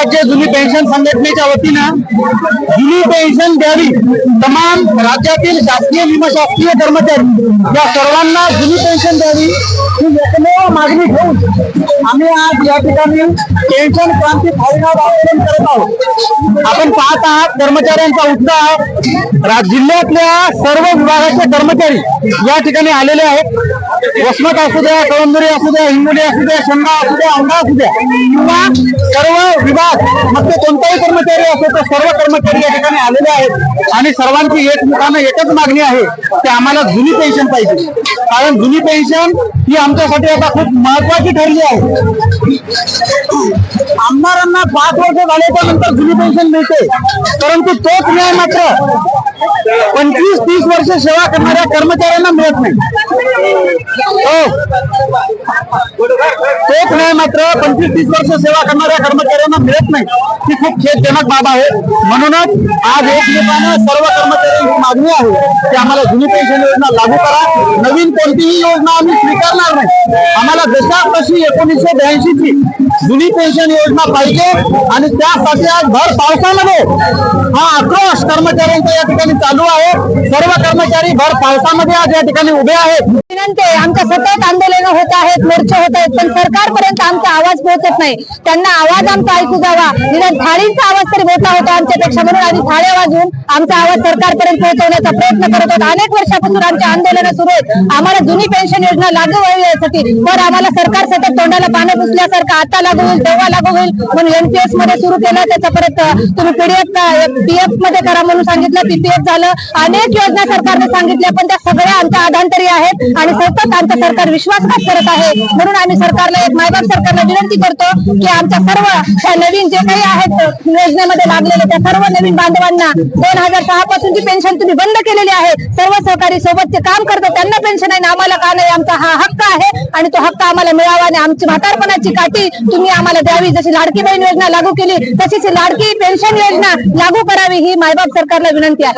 राज्य जुनी पेन्शन संघटनेच्या वतीनं जुनी पेन्शन द्यावी. तमाम राज्यातील शासकीय निमशासकीय कर्मचारी या सर्वांना जुनी पेन्शन द्यावी. ही एकमेव मागणी घेऊन आम्ही आज या ठिकाणी पेन्शन क्रांती फायनावर आंदोलन करत आहोत. आपण पाहत आहात कर्मचाऱ्यांचा उत्साह. जिल्ह्यातल्या सर्व विभागाचे कर्मचारी या ठिकाणी आलेले आहेत. वसमत असू द्या कळंदुरी असू द्या हिंगोली असू द्या शंगा असू द्या औंढा असू द्या. किंवा सर्व विभाग मग ते कोणताही कर्मचारी असो तर सर्व कर्मचारी या ठिकाणी आलेले आहेत. आणि सर्वांची एकमुखानं एकच मागणी आहे की आम्हाला जुनी पेन्शन पाहिजे. कारण जुनी पेन्शन ही आमच्यासाठी आता खूप महत्वाची ठरली आहे. आमदारांना पाच वर्ष झाल्याच्यानंतर जुनी पेन्शन मिळते. परंतु तोच न्याय मात्र पंचवीस तीस वर्ष सेवा करणाऱ्या कर्मचाऱ्यांना मिळत नाही. हो. तोच नाही मात्र पंचवीस तीस वर्ष सेवा करणाऱ्या कर्मचाऱ्यांना मिळत नाही. ही खूप खेदजनक बाब आहे. म्हणूनच आज एकमेकानं सर्व कर्मचाऱ्यांची मागणी आहे की आम्हाला जुनी पेन्शन योजना लागू करा. नवीन कोणतीही योजना आम्ही स्वीकारणार नाही. आम्हाला जशा तशी एकोणीसशे ब्याऐंशी ची जुनी पेन्शन योजना पाहिजे आणि त्यासाठी आज भर पावसामध्ये हा आक्रोश कर्मचाऱ्यांचा या ठिकाणी चालू आहे. सर्व कर्मचारी भर पावसामध्ये आज या ठिकाणी उभे आहेत. विनंती आमच्या सतत आंदोलन होत आहेत मोर्चे होत आहेत पण सरकारपर्यंत आमचा आवाज पोहोचत नाही. त्यांना आवाज आमचा ऐकू जावा निदान थाळींचा आवाज तरी मोठा होता आमच्यापेक्षा म्हणून आम्ही थाळे वाजवून आमचा आवाज सरकारपर्यंत पोहोचवण्याचा प्रयत्न करत होतो. अनेक वर्षापासून आमचे आंदोलनं सुरू आहेत. आम्हाला जुनी पेन्शन योजना लागू व्हावी यासाठी. पण आम्हाला सरकार सतत तोंडाला पानं पुसल्यासारखं आता लागू होईल तेव्हा लागू होईल म्हणून एनपीएसमध्ये सुरू केलं. त्याचा परत तुम्ही पीडीएफ पीएफमध्ये करा म्हणून सांगितलं. पीपीएफ झालं. अनेक योजना सरकारने सांगितल्या पण त्या सगळ्या आमच्या आधांतरी आहेत आणि सतत आमचं सरकार विश्वासघात करत आहे म्हणून आम्ही सरकारला मायबाप सरकारला विनंती करतो की आमच्या सर्व ह्या नवीन जे काही आहेत योजनेमध्ये लागलेले त्या सर्व नवीन बांधवांना दोन हजार सहा पासूनची पेन्शन तुम्ही बंद केलेली आहे सर्व सहकारी सोबत जे काम करतात त्यांना पेन्शन आहे आम्हाला का नाही आमचा हा हक्क आहे आणि तो हक्क आम्हाला मिळावा आणि आमची म्हातारपणाची काठी तुम्ही आम्हाला द्यावी. जशी लाडकी बहीण योजना लागू केली तशीच लाडकी पेन्शन योजना लागू करावी ही मायबाप सरकारला विनंती आहे.